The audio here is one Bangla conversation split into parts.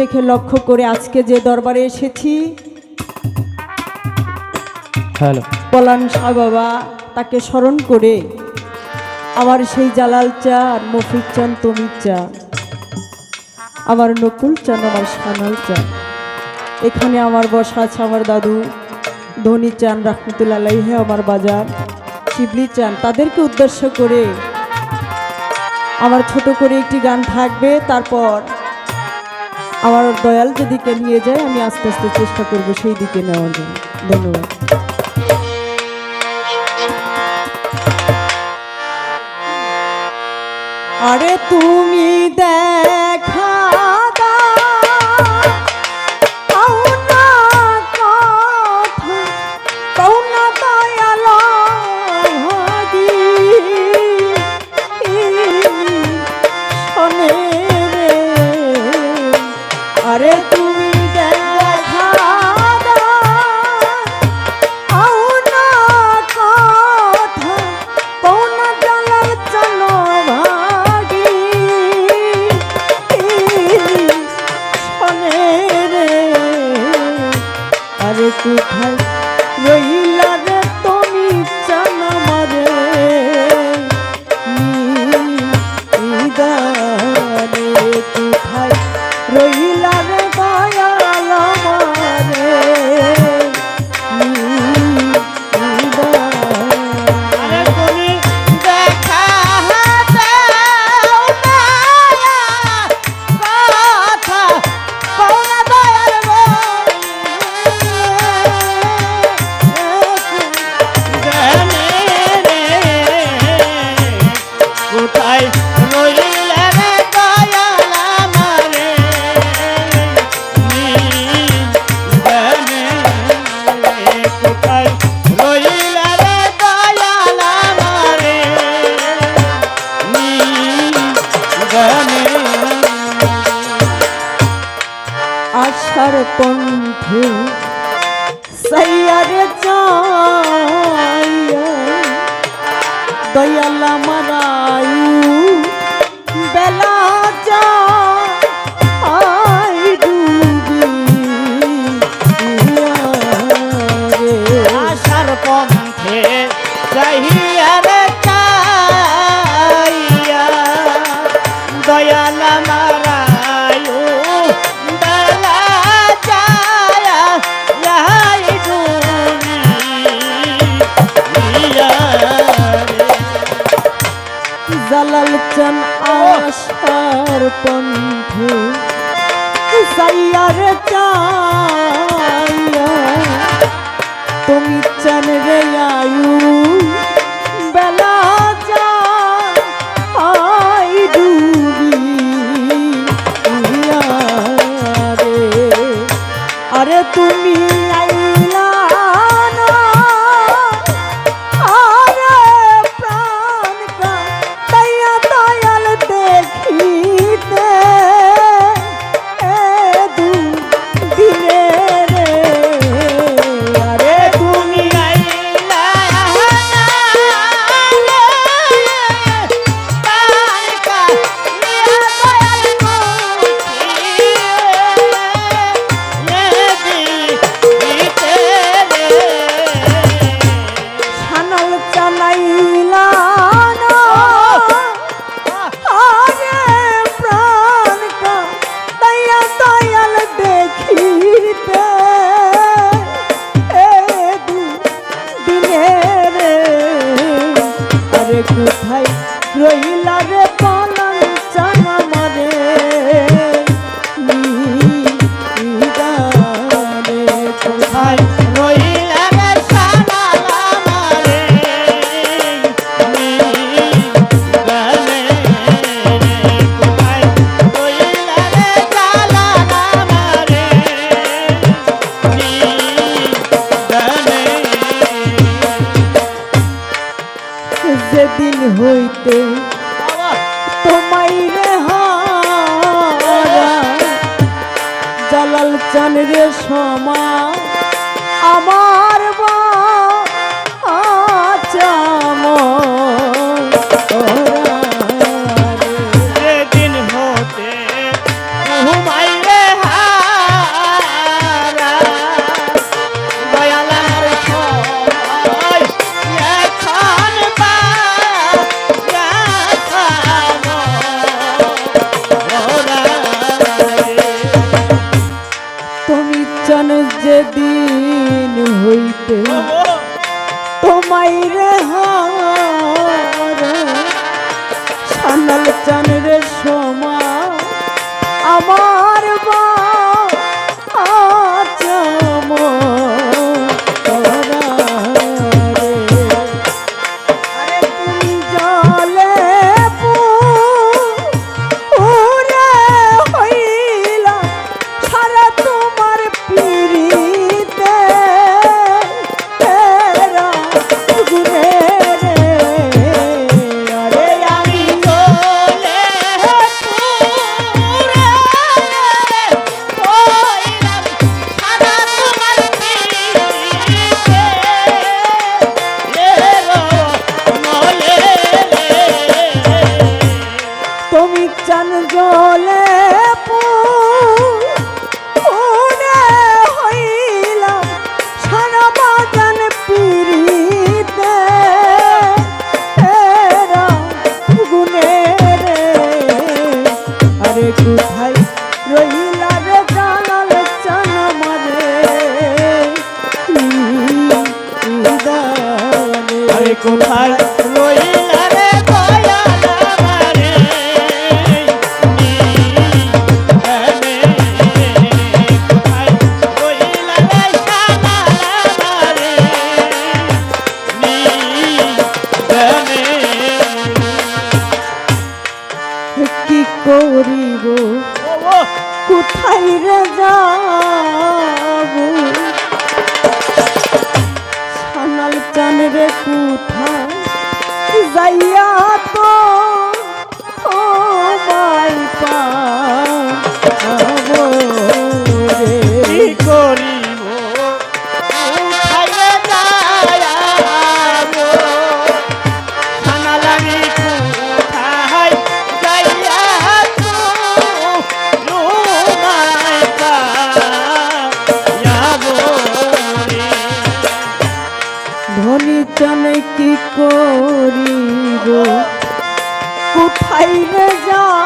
থেকে লক্ষ্য করে আজকে যে দরবারে এসেছি। পলান শাহ বাবা তাকে স্মরণ করে আমার সেই জালাল চা আর মফিক চান তমির চা। আমার নকুল চান আমার সানাল চা। এখানে আমার বসা আছে আমার দাদু। ধনী চান রাহমতুল্লাহ আমার বাজার। শিবলি চান তাদেরকে উদ্দেশ্য করে আমার ছোট করে একটি গান থাকবে। তারপর আমার দয়াল যেদিকে নিয়ে যায়, আমি আস্তে আস্তে চেষ্টা করব সেই দিকে নেওয়ার জন্য। ধন্যবাদ। আরে তুমি দেখা কোথায় পন্থে সাইয়ার চাইয়া হইতে তোমাই রে জালাল চান রে সমা আমার はい、そ。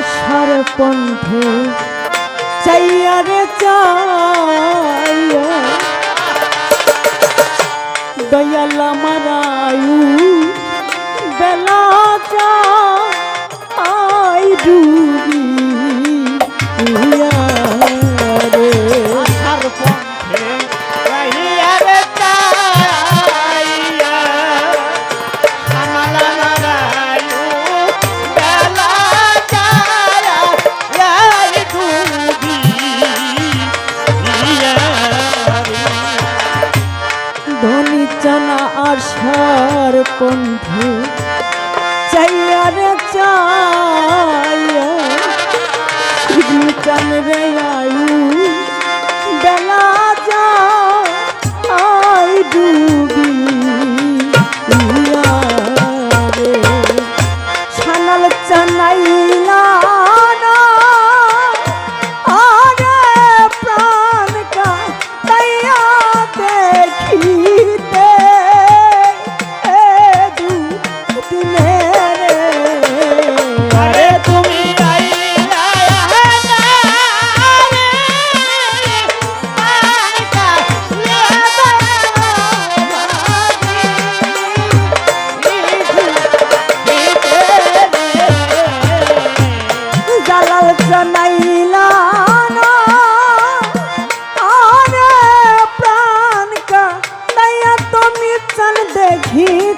আশার পন্থে চাইয়া রে চাইয়া। দয়াল আমার বেলা চা আই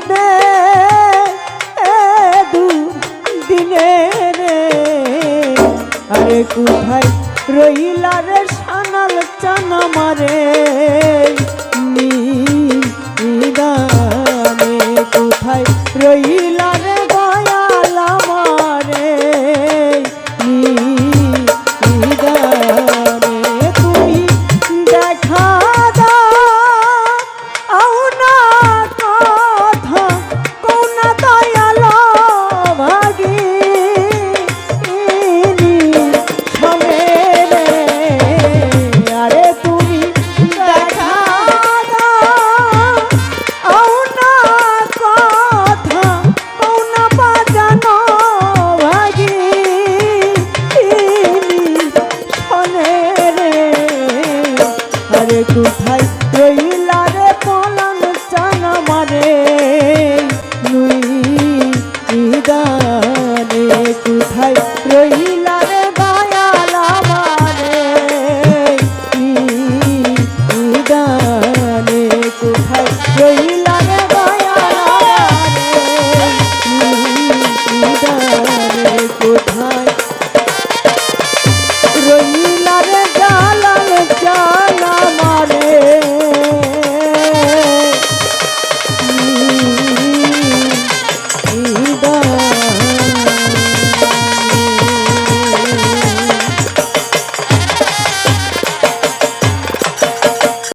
হইতে দু দিনে রে। আরে কোথায় রইলা সানাল চানা মারে দিদা